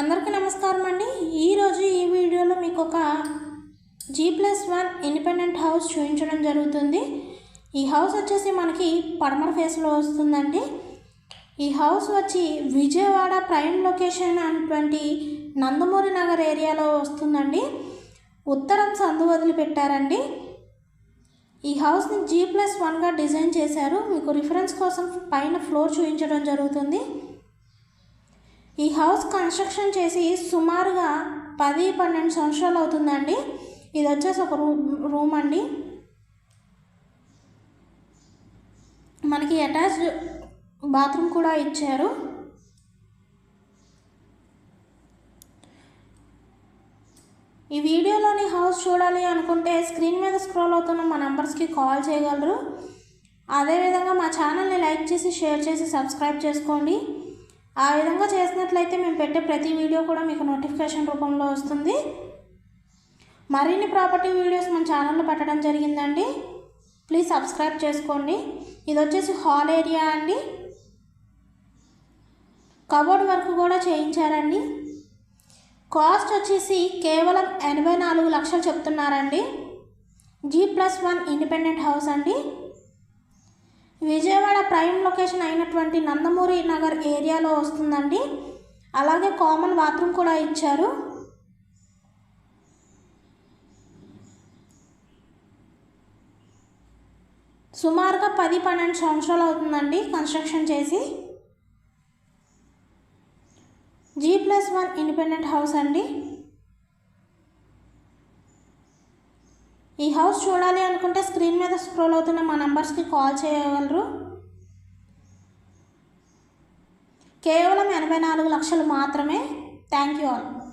అందరికీ నమస్కారం అండి. ఈరోజు ఈ వీడియోలో మీకు ఒక G plus one independent house చూపించడం జరుగుతుంది. ఈ హౌస్ వచ్చేసి మనకి పడమర ఫేస్లో వస్తుందండి. ఈ హౌస్ వచ్చి విజయవాడ ప్రైమ్ లొకేషన్ అనేటువంటి నందమూరి నగర్ ఏరియాలో వస్తుందండి. ఉత్తరం సందు వదిలిపెట్టారండి. ఈ హౌస్ని జీ ప్లస్ వన్గా డిజైన్ చేశారు. మీకు రిఫరెన్స్ కోసం పైన ఫ్లోర్ చూపించడం జరుగుతుంది. ఈ హౌస్ కన్స్ట్రక్షన్ చేసి సుమారుగా పది పన్నెండు సంవత్సరాలు అవుతుందండి. ఇది వచ్చేసి ఒక రూమ్ రూమ్ అండి. మనకి అటాచ్డ్ బాత్రూమ్ కూడా ఇచ్చారు. ఈ వీడియోలోని హౌస్ చూడాలి అనుకుంటే స్క్రీన్ మీద స్క్రోల్ అవుతున్న మా నంబర్స్కి కాల్ చేయగలరు. అదేవిధంగా మా ఛానల్ని లైక్ చేసి షేర్ చేసి సబ్స్క్రైబ్ చేసుకోండి. ఆ విధంగా చేసినట్లయితే మేము పెట్టే ప్రతి వీడియో కూడా మీకు నోటిఫికేషన్ రూపంలో వస్తుంది. మరిన్ని ప్రాపర్టీ వీడియోస్ మన ఛానల్లో పెట్టడం జరిగిందండి. ప్లీజ్ సబ్స్క్రైబ్ చేసుకోండి. ఇది వచ్చేసి హాల్ ఏరియా అండి. కబోర్డ్ వర్క్ కూడా చేయించారండి. కాస్ట్ వచ్చేసి కేవలం ఎనభై నాలుగు లక్షలు చెప్తున్నారండి. G plus one independent house అండి. విజయవాడ ప్రైమ్ లొకేషన్ అయినటువంటి నందమూరి నగర్ ఏరియాలో వస్తుందండి. అలాగే కామన్ బాత్రూమ్ కూడా ఇచ్చారు. సుమారుగా పది పన్నెండు సంవత్సరాలు అవుతుందండి కన్స్ట్రక్షన్ చేసి. G plus one independent house అండి. ఈ హౌస్ చూడాలి అనుకుంటే స్క్రీన్ మీద స్క్రోల్ అవుతున్న మా నంబర్స్కి కాల్ చేయగలరు? కేవలం ఎనభై నాలుగు లక్షలు మాత్రమే. Thank you all.